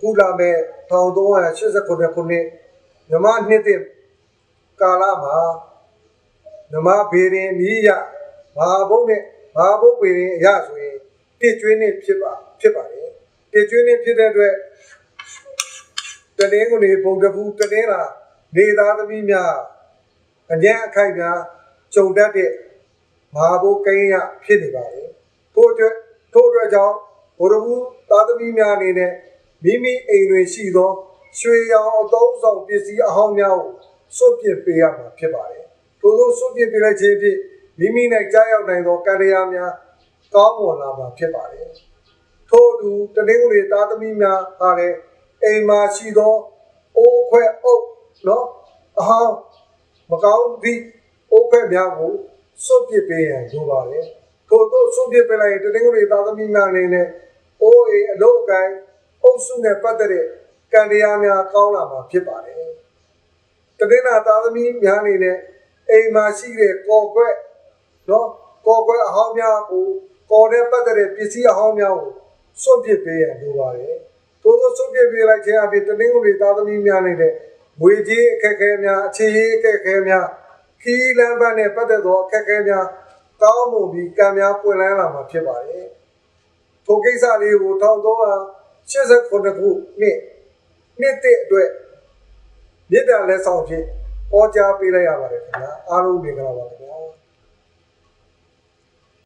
အခုလာမဲ့1389ခုနှစ်မြမနှစ်တဲ့ကာလမှာမြမဘေရင်မြည်ရဘာဘုံနဲ့ဘာဘုံဘေရင်အရဆိုရင်တစ်ကျွင်းနှစ်ဖြစ်ပါဖြစ်ပါတယ်တစ်ကျွင်းနှစ်ဖြစ်တဲ့အတွက်တနင်္ဂနွေပုံတပူတနင်္လာနေသားသမီးများအញ្ញအခိုက်များကြုံတတ်တဲ့ဘာဘုံကိန်းရဖြစ်နေပါတယ်ထို့အတွက်ထို့အတွက်ကြောင့်ဘုရဘူးသားသမီးများအနေနဲ့ မိမိအိမ်တွင်ရှိသောရွှေရောင်အသုံးဆောင်ပစ္စည်းအဟောင်းများကိုစွန့်ပစ်ပေးရမှာဖြစ်ပါတယ်ထို့သောစွန့်ပစ်ပေးလိုက်ခြင်းဖြင့်မိမိ၌ကြားရောက်နိုင်သောကံတရားများကောင်းမွန်လာမှာဖြစ်ပါတယ်ထို့အတူတနင်္ဂနွေသားသမီးများအားလည်းအိမ်မှာရှိသောအိုးခွဲအုပ်နော်အဟောင်းမကောင်းသည့်အိုးခွဲများကိုစွန့်ပစ်ပေးရန်လိုပါတယ်ထို့သောစွန့်ပစ်ပေးလိုက်ရင်တနင်္ဂနွေသားသမီးများအနေနဲ့အိုးအိမ်အလုပ်အကိုင်းအု ပ်စုနဲ့ပတ်သက်တဲ့ကံတရားများကောင်းလာမှာဖြစ်ပါတယ်တတိနာသားသမီးများအနေနဲ့အိမ်မှာရှိတဲ့ကော်ကွက်နော်ကော်ကွက်အဟောင်းများကိုကော်တဲ့ပတ်သက်တဲ့ပစ္စည်းအဟောင်းများကိုစွန့်ပစ်ပေးရလိုပါတယ်။သို့သောစွန့်ပစ်ပေးလိုက်ခြင်းအပြင်တနင်္ဂနွေသားသမီးများအနေနဲ့ဝေကြီးအခက်အခဲများအခြေရေးအခက်အခဲများခီးလမ်းပန်းနဲ့ပတ်သက်သောအခက်အခဲများကောင်းမွန်ပြီးကံများပွင့်လန်းလာမှာဖြစ်ပါတယ်။ထိုကိစ္စလေးကို 1389ခုနှစ်နှစ်တဲ့အတွက်မေတ္တာလက်ဆောင်ဖြင့်ဟောကြားပေးလိုက်ရပါတယ်ခင်ဗျာအားလုံးမင်္ဂလာပါခင်ဗျာ